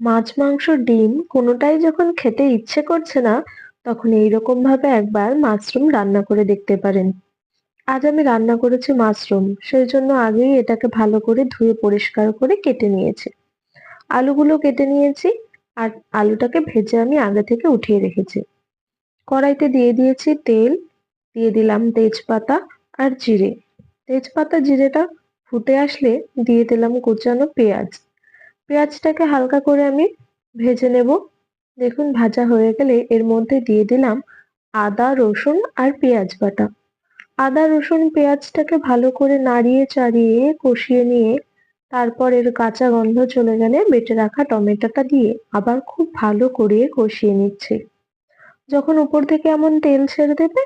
মাছ, মাংস, ডিম কোনোটাই যখন খেতে ইচ্ছে করছে না, তখন এইরকম ভাবে একবার মাশরুম রান্না করে দেখতে পারেন। আজ আমি রান্না করেছি মাশরুম, সেই জন্য আগেই এটাকে ভালো করে ধুয়ে পরিষ্কার করে কেটে নিয়েছি। আলুগুলো কেটে নিয়েছি আর আলুটাকে ভেজে আমি আগে থেকে উঠিয়ে রেখেছি। কড়াইতে দিয়ে দিয়েছি তেল, দিয়ে দিলাম তেজপাতা আর জিরে। তেজপাতা, জিরেটা ফুটে আসলে দিয়ে দিলাম কুচানো পেঁয়াজ। পেঁয়াজটাকে হালকা করে আমি ভেজে নেব। দেখুন, ভাজা হয়ে গেলে এর মধ্যে দিয়ে দিলাম আদা, রসুন আর পেঁয়াজ বাটা। আদা, রসুন, পেঁয়াজটাকে ভালো করে নাড়িয়ে চাড়িয়ে কষিয়ে নিয়ে তারপর এর কাঁচা গন্ধ চলে গেলে বেটে রাখা টমেটোটা দিয়ে আবার খুব ভালো করে কষিয়ে নিচ্ছি। যখন উপর থেকে এমন তেল ছেড়ে দেবে,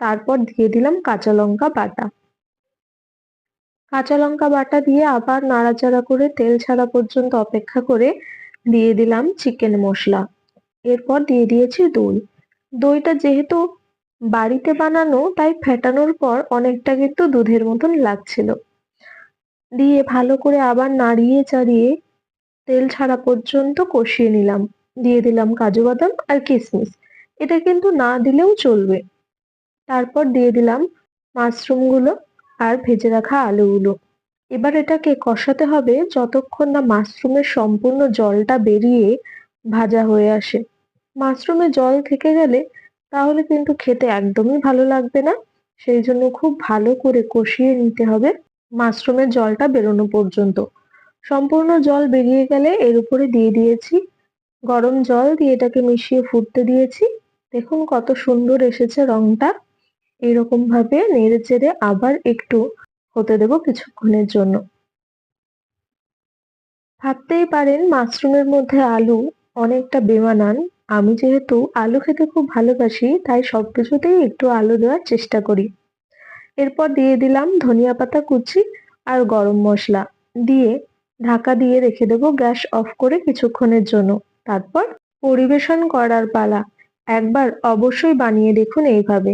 তারপর দিয়ে দিলাম কাঁচা লঙ্কা বাটা। কাঁচা লঙ্কা বাটা দিয়ে আবার নাড়াচাড়া করে তেল ছাড়া পর্যন্ত অপেক্ষা করে দিয়ে দিলাম চিকেন মশলা। এরপর দিয়ে দিয়েছি দই। দইটা যেহেতু বাড়িতে বানানো, তাই ফেটানোর পর অনেকটা কিন্তু দুধের মতন লাগছিল। দিয়ে ভালো করে আবার নাড়িয়ে চাড়িয়ে তেল ছাড়া পর্যন্ত কষিয়ে নিলাম। দিয়ে দিলাম কাজু বাদাম আর কিশমিশ এটা কিন্তু না দিলেও চলবে। তারপর দিয়ে দিলাম মাশরুমগুলো। আর ভেজে রাখা আলুগুলো। এবার এটাকে কষাতে হবে যতক্ষণ না মাশরুমের সম্পূর্ণ জলটা বেরিয়ে ভাজা হয়ে আসে। মাশরুমে জল থেকে গেলে তাহলে কিন্তু খেতে একদমই ভালো লাগবে না। সেই জন্য খুব ভালো করে কষিয়ে নিতে হবে মাশরুমের জলটা বেরোনো পর্যন্ত। সম্পূর্ণ জল বেরিয়ে গেলে এর উপরে দিয়ে দিয়েছি। গরম জল দিয়ে এটাকে মিশিয়ে ফুটতে দিয়েছি। দেখুন কত সুন্দর এসেছে রংটা। এরকম ভাবে নেড়ে চেড়ে আবার একটু হতে দেব কিছুক্ষণের জন্য। ভাবতেই পারেন মাশরুমের মধ্যে আলু অনেকটা বেমানান। আমি যেহেতু আলু খেতে খুব ভালোবাসি, তাই সব কিছুতেই একটু আলু দেওয়ার চেষ্টা করি। এরপর দিয়ে দিলাম ধনিয়া পাতা কুচি আর গরম মশলা। দিয়ে ঢাকা দিয়ে রেখে দেবো গ্যাস অফ করে কিছুক্ষণের জন্য। তারপর পরিবেশন করার পালা। একবার অবশ্যই বানিয়ে দেখুন এইভাবে।